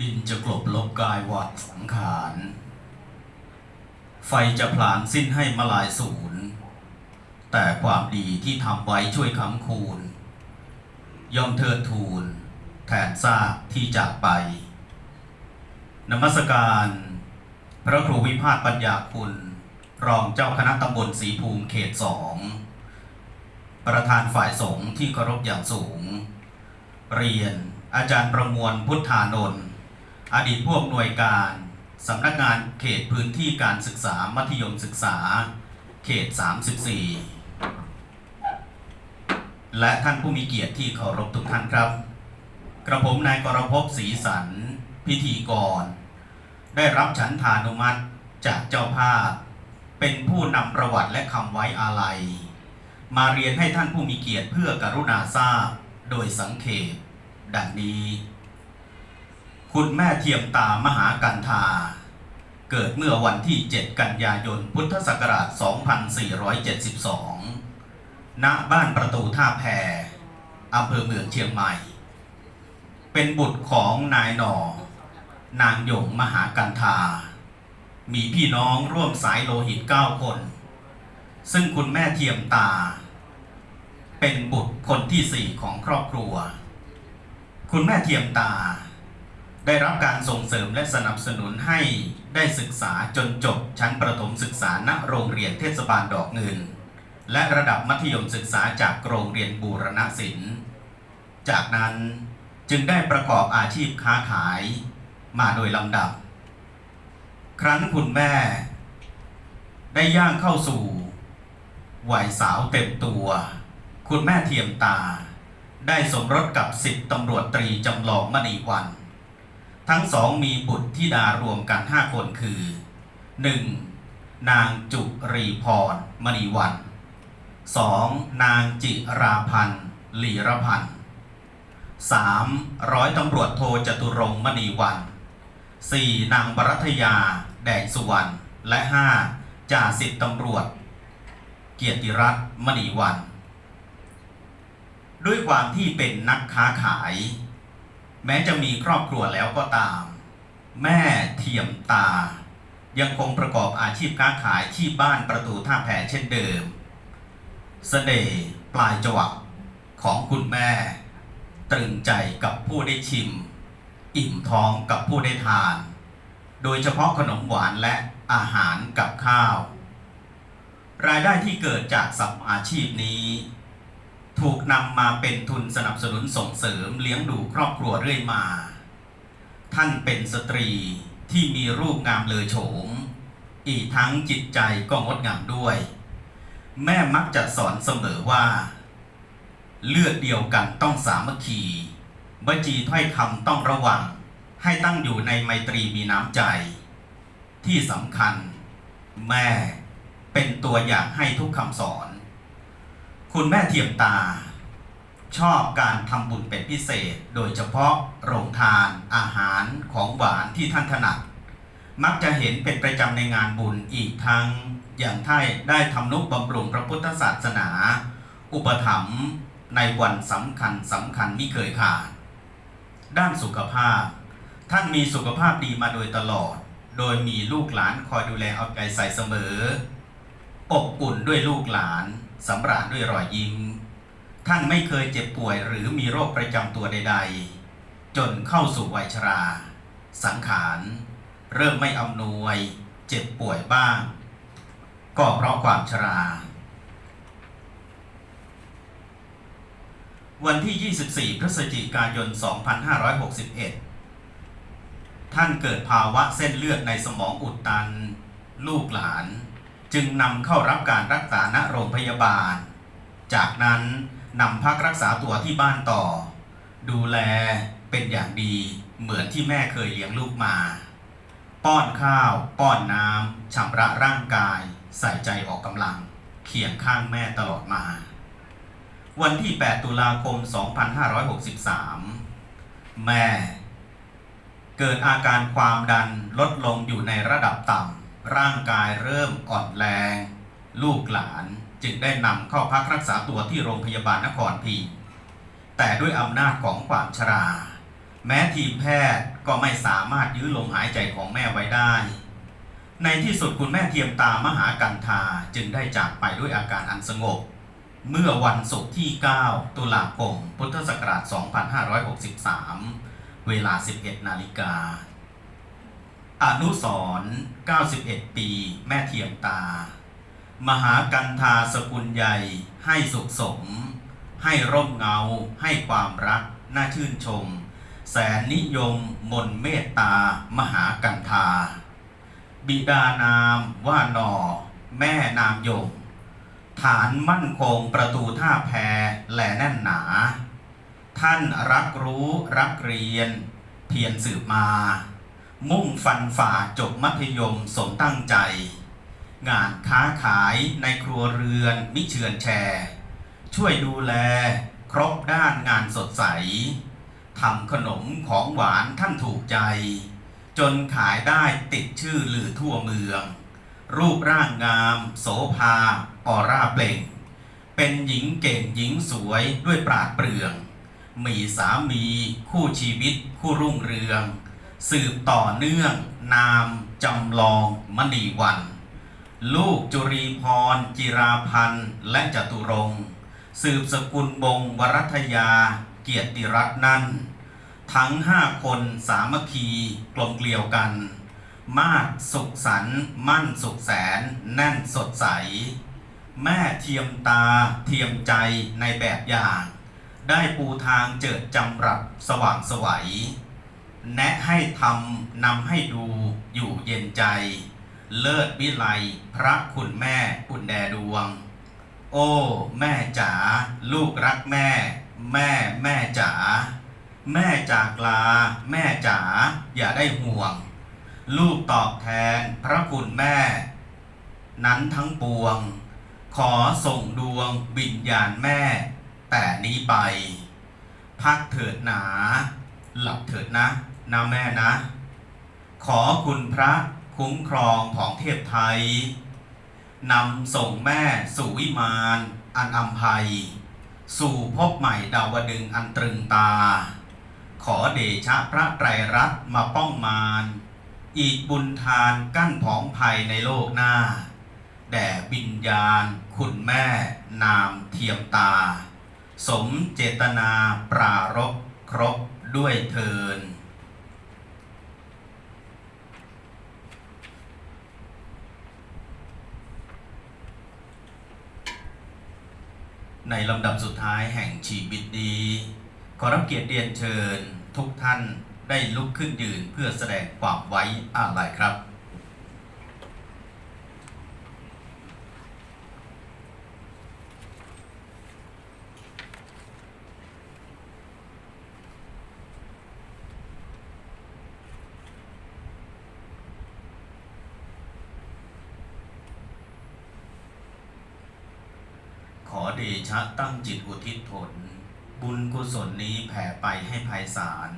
ดินจะกลบลบกายวัดสังขาร ไฟจะผลาญสิ้นให้มาลายสูญแต่ความดีที่ทำไว้ช่วยค้ำคูณ ย่อมเทิดทูน แทนซากที่จากไป นมัสการ พระครูวิพาทปัญญาคุณ รองเจ้าคณะตำบลศรีภูมิเขตสอง ประธานฝ่ายสงฆ์ที่เคารพอย่างสูง เรียนอาจารย์ประมวลพุทธานนท์ อดีตผู้อำนวยการสำนักงานเขตพื้นที่การศึกษามัธยมศึกษา เขต 34 และท่านผู้มีเกียรติที่เคารพทุกท่านครับ กระผมนายกรพศรีสันพิธีกร ได้รับฉันทานุมัติจากเจ้าภาพ เป็นผู้นำประวัติและคำไว้อาลัย มาเรียนให้ท่านผู้มีเกียรติเพื่อกรุณาทราบโดยสังเขปดังนี้ คุณแม่เทียมตามหากันธาเกิดเมื่อวันที่ 7 กันยายน พุทธศักราช 2472 ณ บ้านประตูท่าแพอำเภอเมืองเชียงใหม่ เป็นบุตรของนายหนอ นางหยงมหากันธามีพี่น้องร่วมสายโลหิต 9 คน ซึ่งคุณแม่เทียมตา เป็นบุตรคนที่สี่ของครอบครัว คุณแม่เทียมตา ได้รับการส่งเสริมและสนับสนุนให้ได้ศึกษาจนจบชั้นประถมศึกษาณโรงเรียนเทศบาลดอกเงิน และระดับมัธยมศึกษาจากโรงเรียนบูรณศิลป์ จากนั้นจึงได้ประกอบอาชีพค้าขายมาโดยลำดับ ครั้นคุณแม่ ได้ย่างเข้าสู่วัยสาวเต็มตัว คุณแม่เทียมตา ได้สมรสกับสิบตำรวจตรีจำลองมณีวัน ทั้งสองมีบุตรที่ดารวมกันห้าคนคือ 1. นางจุรีพรมณีวัน 2. นางจิราพันธ์หลีรพันธ์ 3. ร้อยตำรวจโทจตุรงมณีวัน 4. นางบรัตยา แดงสุวรรณ และ 5. จ่าสิบตำรวจ เกียรติรัตน์มณีวัน ด้วยความที่เป็นนักค้าขาย แม้จะมีครอบครัวแล้วก็ตาม แม่เทียมตา ยังคงประกอบอาชีพค้าขายที่บ้านประตูท่าแพเช่นเดิมเสน่ห์ปลายจวักของคุณแม่ ตรึงใจกับผู้ได้ชิม อิ่มท้องกับผู้ได้ทาน โดยเฉพาะขนมหวานและอาหารกับข้าว รายได้ที่เกิดจากสัมอาชีพนี้ ถูกนำมาเป็นทุนสนับสนุนส่งเสริมเลี้ยงดูครอบครัวเรื่อยมา ท่านเป็นสตรีที่มีรูปงามเลอโฉม อีกทั้งจิตใจก็งดงามด้วย แม่มักจะสอนเสมอว่า เลือดเดียวกันต้องสามัคคีบจีถ้อยคำต้องระวัง ให้ตั้งอยู่ในไมตรีมีน้ำใจ ที่สำคัญ แม่เป็นตัวอย่างให้ทุกคำสอน คุณแม่เทียมตา ชอบการทำบุญเป็นพิเศษ โดยเฉพาะโรงทานอาหารของหวานที่ท่านถนัด มักจะเห็นเป็นประจำในงานบุญอีกทั้งอย่างท่านได้ทำนุบำรุงพระพุทธศาสนา อุปถัมภ์ในวันสำคัญสำคัญไม่เคยขาด ด้านสุขภาพ ท่านมีสุขภาพดีมาโดยตลอด โดยมีลูกหลานคอยดูแลเอาใจใส่เสมอ อบอุ่นด้วยลูกหลาน สำราญด้วยรอยยิ้ม ท่านไม่เคยเจ็บป่วยหรือมีโรคประจำตัวใด ๆ จนเข้าสู่วัยชรา สังขาร เริ่มไม่อำนวย เจ็บป่วยบ้าง ก็เพราะความชรา วันที่ 24 พฤศจิกายน 2561 ท่านเกิดภาวะเส้นเลือดในสมองอุดตัน ลูกหลาน จึงนำเข้ารับการรักษาณโรงพยาบาล จากนั้นนำพักรักษาตัวที่บ้านต่อ ดูแลเป็นอย่างดีเหมือนที่แม่เคยเลี้ยงลูกมา ป้อนข้าว ป้อนน้ำชำระร่างกาย ใส่ใจออกกำลัง เคียงข้างแม่ตลอดมา วันที่ 8 ตุลาคม 2563 แม่ เกิดอาการความดันลดลงอยู่ในระดับต่ำ ร่างกายเริ่มอ่อนแรง ลูกหลานจึงได้นำเข้าพักรักษาตัวที่โรงพยาบาลนครพิงค์แต่ด้วยอำนาจของความชรา แม้ทีมแพทย์ก็ไม่สามารถยื้อลมหายใจของแม่ไว้ได้ ในที่สุดคุณแม่เทียมตามหากันทาจึงได้จากไปด้วยอาการอันสงบ เมื่อวันศุกร์ที่ 9 ตุลาคม พุทธศักราช 2563 เวลา 11 นาฬิกา อนุสร91 ปี แม่เทียมตา มหากันทาสกุลใหญ่ ให้สุขสม ให้ร่มเงา ให้ความรัก น่าชื่นชม แสนนิยม มนเมตตา มหากันทาบิดานามว่านอ แม่นามยง ฐานมั่นคงประตูท่าแพแหล่แน่นหนา ท่านรักรู้รักเรียน เพียรสืบมา มุ่งฟันฝ่าจบมัธยมสมตั้งใจ งานค้าขายในครัวเรือนมิเชือนแชร์ ช่วยดูแลครบด้านงานสดใสทำขนมของหวานท่านถูกใจ จนขายได้ติดชื่อลือทั่วเมือง รูปร่างงาม โสภาออร่าเปล่ง เป็นหญิงเก่งหญิงสวยด้วยปราดเปรื่อง มีสามีคู่ชีวิตคู่รุ่งเรือง สืบต่อเนื่อง นามจำลองมณีวัน ลูกจุรีพร จิราพันธ์ และจตุรงสืบสกุลบงวรัทยา เกียรติรัตน์นั่นทั้งห้าคนสามัคคีกลมเกลียวกัน มากสุขสันมั่นสุขแสน แน่นสดใส แม่เทียมตาเทียมใจในแบบอย่าง ได้ปูทางเจิดจำรับสว่างสวัย แนะให้ทำนำให้ดูอยู่เย็นใจ เลิศวิไลพระคุณแม่อุ่นแดดวง โอ้ แม่จ๋าลูกรักแม่ แม่แม่จ๋าแม่จากลา แม่จ๋าอย่าได้ห่วง ลูกตอบแทนพระคุณแม่ นั้นทั้งปวง ขอส่งดวงวิญญาณแม่ แต่นี้ไป พักเถิดหนา หลับเถิดนะ นะแม่นะ ขอคุณพระคุ้มครองของเทพไทยนำส่งแม่สู่วิมานอันอัมภัย สู่พบใหม่ดาวดึงอันตรึงตา ขอเดชะพระไตรรัตน์มาป้องมารอีกบุญทานกั้นผองภัยในโลกหน้า แด่วิญญาณ คุณแม่นามเทียมตา สมเจตนาปรารบครบด้วยเทิน ในลำดับสุดท้ายแห่งชีวิตนี้ ขอรับเกียรติเรียนเชิญทุกท่านได้ลุกขึ้นยืนเพื่อแสดงความไว้อาลัยครับ ขอ เดชะตั้งจิตอุทิศผล บุญกุศลนี้แผ่ไปให้ภัยสาร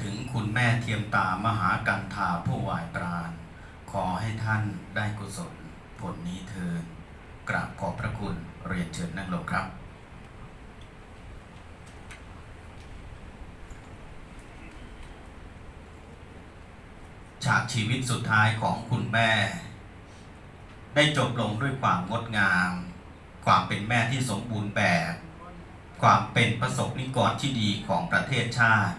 ถึงคุณแม่เทียมตามหากันทาผู้วายปราณ ขอให้ท่านได้กุศลผลนี้เทินกราบขอบพระคุณเรียนเชิญนั่งลงครับฉากชีวิตสุดท้ายของคุณแม่ ได้จบลงด้วยความงดงาม ความเป็นแม่ที่สมบูรณ์แบบ ความเป็นประสบนิกรที่ดีของประเทศชาติ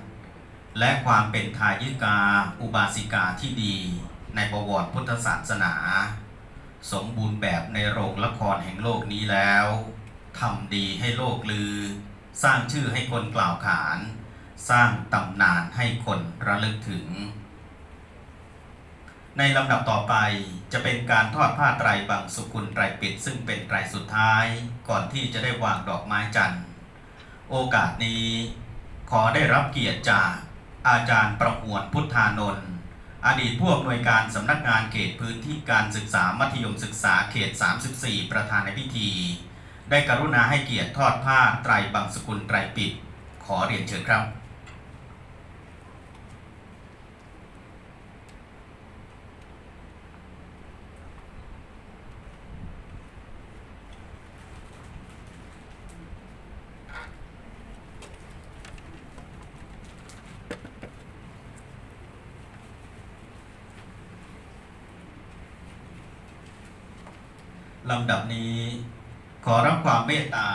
และความเป็นทายิกาอุบาสิกาที่ดีในบวรพุทธศาสนา สมบูรณ์แบบในโรงละครแห่งโลกนี้แล้วทำดีให้โลกลือ สร้างชื่อให้คนกล่าวขาน สร้างตำนานให้คนระลึกถึง ในลำดับต่อไปจะเป็นการทอดผ้าไตรบังสุกุลไตรปิด ซึ่งเป็นไตรสุดท้ายก่อนที่จะได้วางดอกไม้จันทร์ โอกาสนี้ขอได้รับเกียรติจากอาจารย์ประมวลพุทธานนท์อดีตผู้อำนวยการสำนักงานเขตพื้นที่การศึกษามัธยมศึกษาเขต 34 ประธานในพิธี ได้กรุณาให้เกียรติทอดผ้าไตรบังสกุลไตรปิด ขอเรียนเชิญครับ ลำดับนี้ ขอรับความเมตตา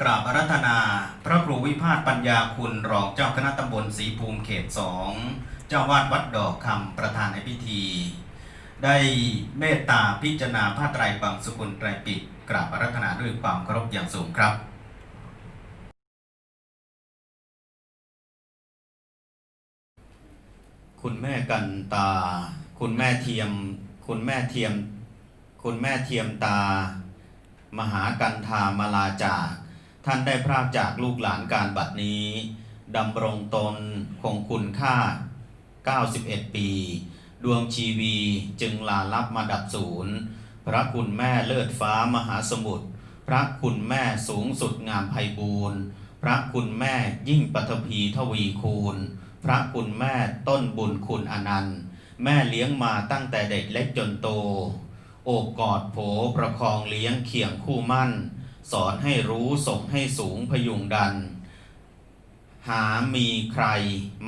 กราบอารัธนา พระครูวิพาทปัญญาคุณรองเจ้าคณะตำบลศรีภูมิเขตสองเจ้าวาดวัดดอกคำประธานในพิธี ได้เมตตาพิจารณาผ้าไตรบางสกุลไตรปิฎกกราบอารัธนาด้วยความเคารพอย่างสูงครับคุณแม่กันตา คุณแม่เทียม คุณแม่เทียม คุณแม่เทียมตา มหากันธามาลาจาก ท่านได้พรากจากลูกหลานการบัดนี้ดำรงตนคงคุณค่า 91 ปี ดวงชีวีจึงลาลับมาดับศูนย์ พระคุณแม่เลิศฟ้ามหาสมุทร พระคุณแม่สูงสุดงามไพบูรณ์ พระคุณแม่ยิ่งปัทภีทวีคูณ พระคุณแม่ต้นบุญคุณอนันต์ แม่เลี้ยงมาตั้งแต่เด็กเล็กจนโต อบกอดโผประคองเลี้ยงเคียงคู่มั่น สอนให้รู้ส่งให้สูงพยุงดัน หามีใคร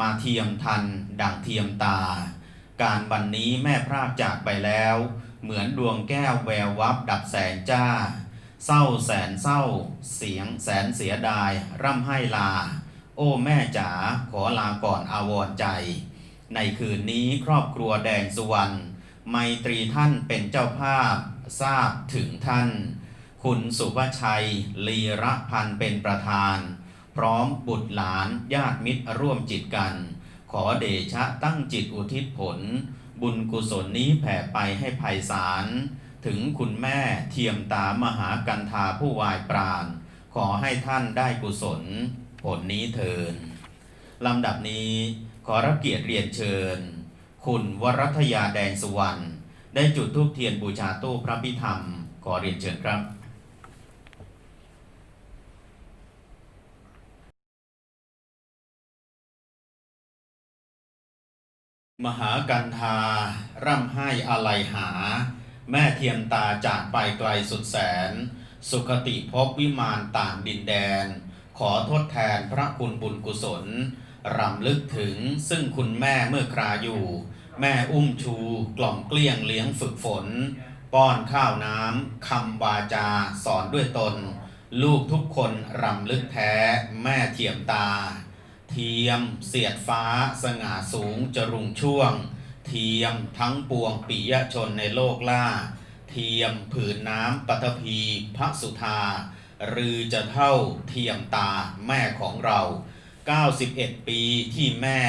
มาเทียมทัน ดังเทียมตา การบันนี้แม่พรากจากไปแล้ว เหมือนดวงแก้วแวววับดับแสงจ้า เศร้าแสนเศร้า เสียงแสนเสียดาย ร่ำให้ลา โอ้แม่จ๋าขอลาก่อนอาวร์ใจ ในคืนนี้ครอบครัวแดงสุวรรณ ไมตรีท่านเป็นเจ้าภาพทราบถึงท่าน คุณสุภชัย ลีระพันธ์เป็นประธาน พร้อมบุตรหลานญาติมิตรร่วมจิตกัน ขอเดชะตั้งจิตอุทิศผล บุญกุศลนี้แผ่ไปให้ไพศาลถึงคุณแม่เทียมตามหากันธาผู้วายปราณ ขอให้ท่านได้กุศล ผลนี้เทินลำดับนี้ขอรับเกียรติเรียนเชิญ คุณวรัตยาแดงสุวรรณได้จุดธูปเทียนบูชาตู้พระพิธรรม ขอเรียนเชิญครับมหากันธาร่ำไห้อะไรหา แม่เทียมตาจากไปไกลสุดแสน สุขติภพวิมานต่างดินแดน ขอทดแทนพระคุณบุญกุศล รำลึกถึงซึ่งคุณแม่เมื่อคราอยู่ แม่อุ้มชูกล่อมเกลี้ยงเลี้ยงฝึกฝน ป้อนข้าวน้ำคำวาจาสอนด้วยตน ลูกทุกคนรำลึกแท้แม่เทียมตา เทียมเสียดฟ้าสง่าสูงจรุงช่วง เทียมทั้งปวงปิยชนในโลกล่า เทียมผืนน้ำปัทภีพระสุธารือจะเท่าเทียมตาแม่ของเรา 91 ปีที่แม่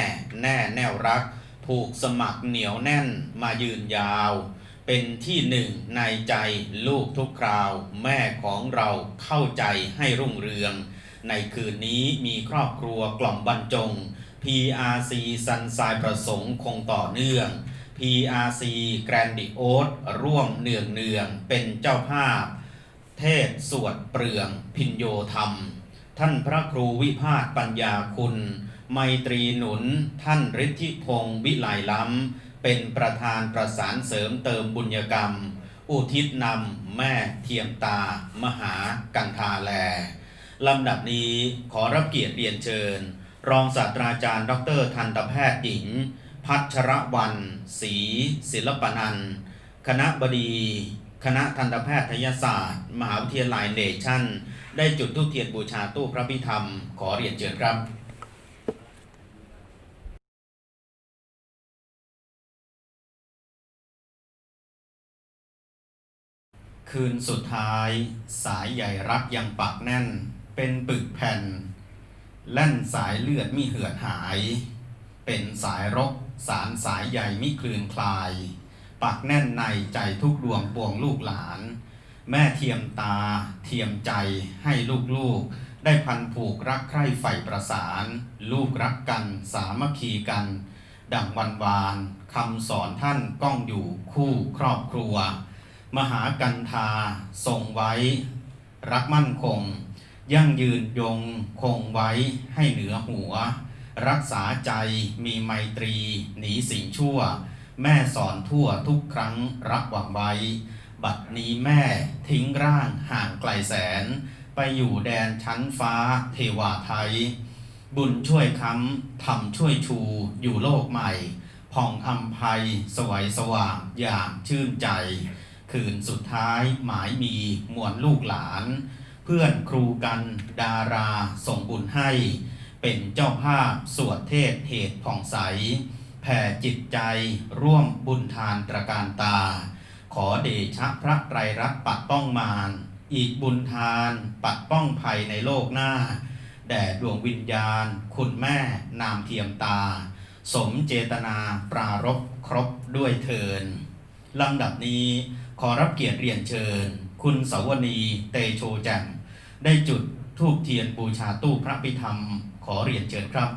แน่แน่วรัก ผูกสมัครเหนียวแน่นมายืนยาว เป็นที่หนึ่งในใจลูกทุกคราว แม่ของเราเข้าใจให้รุ่งเรือง ในคืนนี้มีครอบครัวกล่อมบรรจง PRC สันทรายประสงค์คงต่อเนื่อง PRC แกรนดิโอสร่วมเนืองเนืองเป็นเจ้าภาพ เทศสวดเปลืองพินโยธรรม ท่านพระครูวิพาทปัญญาคุณ ไมตรีหนุนท่านฤทธิพงศ์วิไลล้ำ เป็นประธานประสานเสริมเติมบุญญกรรม อุทิศนำแม่เทียมตา มหากันทาแล ลำดับนี้ขอรับเกียรติเรียนเชิญ รองศาสตราจารย์ ดรทันตแพทย์หญิง พัชรวัน ศรีศิลปนันคณะบดี คณะทันตแพทยศาสตร์ มหาวิทยาลัยเนชั่น ได้จุดธูปเทียนบูชาตู้พระพิธรรม ขอเรียนเชิญครับ คืนสุดท้าย สายใหญ่รักยังปักแน่น เป็นปึกแผ่น แล่นสายเลือดมิเหือดหาย เป็นสายรก สารสายใหญ่มิคลืนคลาย ปักแน่นในใจทุกดวงปวงลูกหลาน แม่เทียมตา เทียมใจให้ลูกๆ ได้พันผูกรักใคร่ใฝ่ประสาน ลูกรักกันสามัคคีกัน ดังวันวานคำสอนท่านก้องอยู่คู่ครอบครัว มหากันธาทรงไว้ รักมั่นคง ยั่งยืนยงคงไว้ให้เหนือหัว รักษาใจมีไมตรี หนีสิ่งชั่ว แม่สอนทั่วทุกครั้งรักหวังไว้ บัดนี้แม่ทิ้งร่างห่างไกลแสน ไปอยู่แดนชั้นฟ้าเทวาไทย บุญช่วยค้ำทำช่วยชูอยู่โลกใหม่ผ่องอำไพสวัยสว่างอย่างชื่นใจ คืนสุดท้ายหมายมีมวลลูกหลาน เพื่อนครูกันดาราส่งบุญให้ เป็นเจ้าภาพสวดเทศเหตุผ่องใส แผ่จิตใจร่วมบุญทานตระการตา ขอเดชะพระไตรรัตน์ปัดป้องมารอีกบุญทานปัดป้องภัยในโลกหน้า แด่ดวงวิญญาณ คุณแม่นามเทียมตา สมเจตนาปรารบครบด้วยเทินลำดับนี้ ขอรับเกียรติเรียนเชิญ คุณสาวนีเตโชแจ่มได้จุดทูบเทียนบูชาตู้พระพิธรรม ขอเรียนเชิญครับ